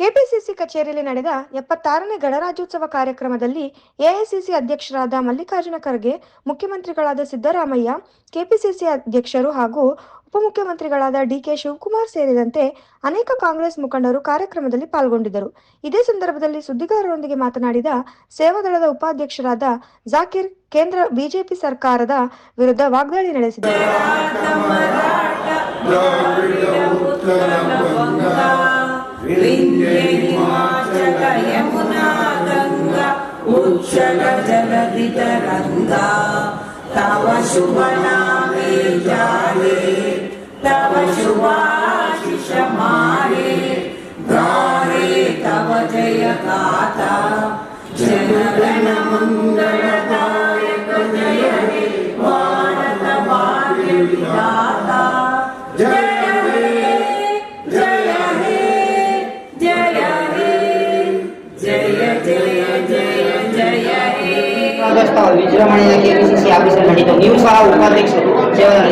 KPCC ಕಚೇರಿಯಲ್ಲಿ ನಡೆದ ಎಪ್ಪತ್ತಾರನೇ ಗಣರಾಜ್ಯೋತ್ಸವ ಕಾರ್ಯಕ್ರಮದಲ್ಲಿ ಎಐಸಿಸಿ ಅಧ್ಯಕ್ಷರಾದ ಮಲ್ಲಿಕಾರ್ಜುನ ಖರ್ಗೆ, ಮುಖ್ಯಮಂತ್ರಿಗಳಾದ ಸಿದ್ದರಾಮಯ್ಯ, ಕೆಪಿಸಿಸಿ ಅಧ್ಯಕ್ಷರು ಹಾಗೂ ಉಪಮುಖ್ಯಮಂತ್ರಿಗಳಾದ ಡಿಕೆ ಶಿವಕುಮಾರ್ ಸೇರಿದಂತೆ ಅನೇಕ ಕಾಂಗ್ರೆಸ್ ಮುಖಂಡರು ಕಾರ್ಯಕ್ರಮದಲ್ಲಿ ಪಾಲ್ಗೊಂಡಿದ್ದರು. ಇದೇ ಸಂದರ್ಭದಲ್ಲಿ ಸುದ್ದಿಗಾರರೊಂದಿಗೆ ಮಾತನಾಡಿದ ಸೇವಾದಳದ ಉಪಾಧ್ಯಕ್ಷರಾದ ಜಾಕಿರ್, ಕೇಂದ್ರ ಬಿಜೆಪಿ ಸರ್ಕಾರದ ವಿರುದ್ಧ ವಾಗ್ದಾಳಿ ನಡೆಸಿದರು. ृन्दशक यमुनादङ्गक्ष जगदितरङ्गा तव शुभनामीचारे तव सुवाशिष मारे तव जय गाता जनगणमङ्गलवाय मारतवालिदाता जय ವಿಜೃಂಭಣೆಯ ಕೆಪಿಸಿಸಿ ಆಫೀಸಲ್ಲಿ ನಡೀತು. ನೀವು ಸಹ ಉಪಾಧ್ಯಕ್ಷರು.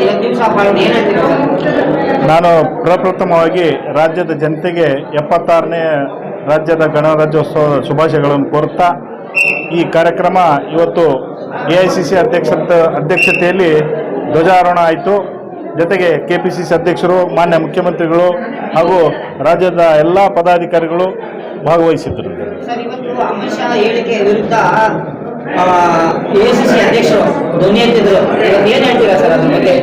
ಇವತ್ತು ಸಹ ನಾನು ಪ್ರಪ್ರಥಮವಾಗಿ ರಾಜ್ಯದ ಜನತೆಗೆ ಎಪ್ಪತ್ತಾರನೇ ರಾಜ್ಯದ ಗಣರಾಜ್ಯೋತ್ಸವದ ಶುಭಾಶಯಗಳನ್ನು ಕೋರ್ತಾ ಈ ಕಾರ್ಯಕ್ರಮ ಇವತ್ತು ಎ ಐ ಸಿ ಸಿ ಅಧ್ಯಕ್ಷ ಅಧ್ಯಕ್ಷತೆಯಲ್ಲಿ ಧ್ವಜಾರೋಹಣ ಆಯಿತು. ಜೊತೆಗೆ ಕೆ ಪಿ ಸಿ ಸಿ ಅಧ್ಯಕ್ಷರು ಮಾನ್ಯ ಮುಖ್ಯಮಂತ್ರಿಗಳು ಹಾಗೂ ರಾಜ್ಯದ ಎಲ್ಲ ಪದಾಧಿಕಾರಿಗಳು ಭಾಗವಹಿಸಿದ್ದರು. ಸರ್ ಇವತ್ತು ಅಮಿತ್ ಶಾ ಹೇಳಿಕೆ ವಿರುದ್ಧ ಅಧ್ಯಕ್ಷರು ಧ್ವನಿ ಹೇಳ್ತೀರಾ ಸರ್ ಅದ್ರ ಬಗ್ಗೆ?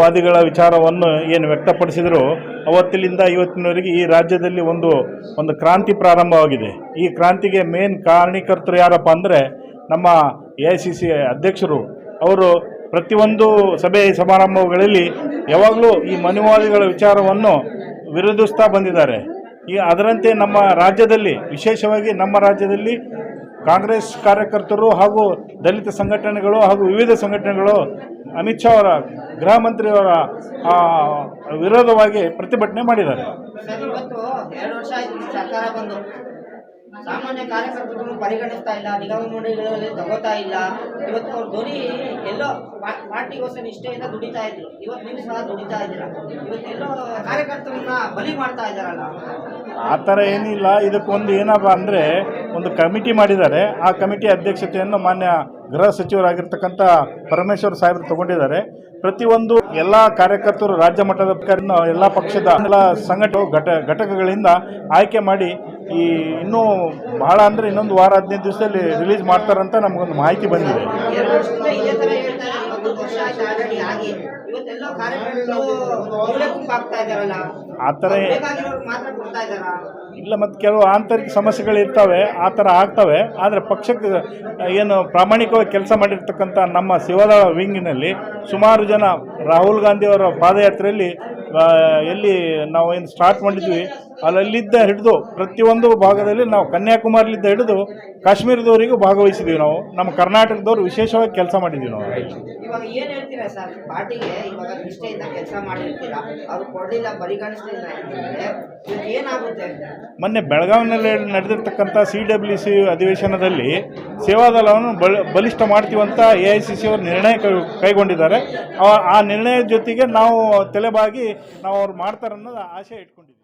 ವಾದಿಗಳ ವಿಚಾರವನ್ನು ಏನು ವ್ಯಕ್ತಪಡಿಸಿದ್ರು ಅವತ್ತಿನಿಂದ ಇವತ್ತಿನವರೆಗೆ ಈ ರಾಜ್ಯದಲ್ಲಿ ಒಂದು ಒಂದು ಕ್ರಾಂತಿ ಪ್ರಾರಂಭವಾಗಿದೆ. ಈ ಕ್ರಾಂತಿಗೆ ಮೇನ್ ಕಾರಣೀಕರ್ತರು ಯಾರಪ್ಪ ಅಂದರೆ, ನಮ್ಮ ಎ ಅಧ್ಯಕ್ಷರು. ಅವರು ಪ್ರತಿಯೊಂದು ಸಭೆ ಸಮಾರಂಭಗಳಲ್ಲಿ ಯಾವಾಗಲೂ ಈ ಮನುವಾದಿಗಳ ವಿಚಾರವನ್ನು ವಿರೋಧಿಸ್ತಾ ಬಂದಿದ್ದಾರೆ. ಈ ಅದರಂತೆ ನಮ್ಮ ರಾಜ್ಯದಲ್ಲಿ, ವಿಶೇಷವಾಗಿ ನಮ್ಮ ರಾಜ್ಯದಲ್ಲಿ ಕಾಂಗ್ರೆಸ್ ಕಾರ್ಯಕರ್ತರು ಹಾಗೂ ದಲಿತ ಸಂಘಟನೆಗಳು ಹಾಗೂ ವಿವಿಧ ಸಂಘಟನೆಗಳು ಅಮಿತ್ ಶಾ ಅವರ, ಗೃಹ ಮಂತ್ರಿಯವರ ವಿರೋಧವಾಗಿ ಪ್ರತಿಭಟನೆ ಮಾಡಿದ್ದಾರೆ. ಸಾಮಾನ್ಯ ಕಾರ್ಯಕರ್ತರನ್ನು ಪರಿಗಣಿಸ್ತಾ ಇಲ್ಲ ಮಂಡಳಿಗಳಲ್ಲಿ ತಗೋತಾ ಇಲ್ಲ. ಇವತ್ತು ಅವ್ರ ಧ್ವನಿ ಎಲ್ಲೋ ಪಾರ್ಟಿಗೋಸ್ಕರ ನಿಷ್ಠೆಯಿಂದ ದುಡಿತಾ ಇದ್ರು. ಇವತ್ತು ನೀವು ಸಹ ದುಡಿತಾ ಇದ್ದೀರಾ? ಇವತ್ತು ಎಲ್ಲೋ ಕಾರ್ಯಕರ್ತರನ್ನ ಬಲಿ ಮಾಡ್ತಾ ಇದ್ದಾರಲ್ಲ. ಆ ಥರ ಏನಿಲ್ಲ. ಇದಕ್ಕೊಂದು ಏನಪ್ಪ ಅಂದರೆ ಒಂದು ಕಮಿಟಿ ಮಾಡಿದ್ದಾರೆ. ಆ ಕಮಿಟಿ ಅಧ್ಯಕ್ಷತೆಯನ್ನು ಮಾನ್ಯ ಗೃಹ ಸಚಿವರಾಗಿರ್ತಕ್ಕಂಥ ಪರಮೇಶ್ವರ್ ಸಾಹೇಬರು ತಗೊಂಡಿದ್ದಾರೆ. ಪ್ರತಿಯೊಂದು ಎಲ್ಲ ಕಾರ್ಯಕರ್ತರು ರಾಜ್ಯ ಮಟ್ಟದ ಎಲ್ಲ ಪಕ್ಷದ ಎಲ್ಲ ಸಂಘಟ ಘಟ ಘಟಕಗಳಿಂದ ಆಯ್ಕೆ ಮಾಡಿ ಈ ಇನ್ನೂ ಬಹಳ ಅಂದರೆ ಇನ್ನೊಂದು ವಾರ ಹದಿನೈದು ದಿವಸದಲ್ಲಿ ರಿಲೀಸ್ ಮಾಡ್ತಾರಂತ ನಮಗೊಂದು ಮಾಹಿತಿ ಬಂದಿದೆ. ವರ್ಷ ಆಯ್ತು ಆಲ್ರೆಡಿ ಆಗಿ ಇವತ್ತೆಲ್ಲೋ ಗುಂಪಾಗ್ತಾ ಆ ಥರ ಮಾತ್ರ ಕೊಡ್ತಾ ಇಲ್ಲ ಮತ್ತು ಕೆಲವು ಆಂತರಿಕ ಸಮಸ್ಯೆಗಳು ಇರ್ತವೆ ಆ ಥರ ಆಗ್ತವೆ. ಆದರೆ ಪಕ್ಷಕ್ಕೆ ಏನು ಪ್ರಾಮಾಣಿಕವಾಗಿ ಕೆಲಸ ಮಾಡಿರ್ತಕ್ಕಂಥ ನಮ್ಮ ಶಿವದಳ ವಿಂಗಿನಲ್ಲಿ ಸುಮಾರು ಜನ ರಾಹುಲ್ ಗಾಂಧಿಯವರ ಪಾದಯಾತ್ರೆಯಲ್ಲಿ ಎಲ್ಲಿ ನಾವು ಏನು ಸ್ಟಾರ್ಟ್ ಮಾಡಿದ್ವಿ ಅಲ್ಲಿದ್ದ ಹಿಡಿದು ಪ್ರತಿಯೊಂದು ಭಾಗದಲ್ಲಿ ನಾವು ಕನ್ಯಾಕುಮಾರಿಲಿದ್ದ ಹಿಡಿದು ಕಾಶ್ಮೀರದವರಿಗೂ ಭಾಗವಹಿಸಿದ್ದೀವಿ ನಾವು. ನಮ್ಮ ಕರ್ನಾಟಕದವರು ವಿಶೇಷವಾಗಿ ಕೆಲಸ ಮಾಡಿದ್ದೀವಿ ನಾವು. ಮೊನ್ನೆ ಬೆಳಗಾವಿನಲ್ಲಿ ನಡೆದಿರ್ತಕ್ಕಂಥ ಸಿ ಡಬ್ಲ್ಯೂ ಸಿ ಅಧಿವೇಶನದಲ್ಲಿ ಸೇವಾದಳವನ್ನು ಬಲ ಬಲಿಷ್ಠ ಮಾಡ್ತೀವಂತ ಎ ಐ ಸಿ ಸಿ ಅವರು ನಿರ್ಣಯ ಕೈಗೊಂಡಿದ್ದಾರೆ. ಆ- ಆ ನಿರ್ಣಯದ ಜೊತೆಗೆ ನಾವು ತಲೆಬಾಗಿ ನಾವು ಅವ್ರು ಮಾಡ್ತಾರೆ ಅನ್ನೋದು ಆಶೆ ಇಟ್ಕೊಂಡಿದ್ದೀವಿ.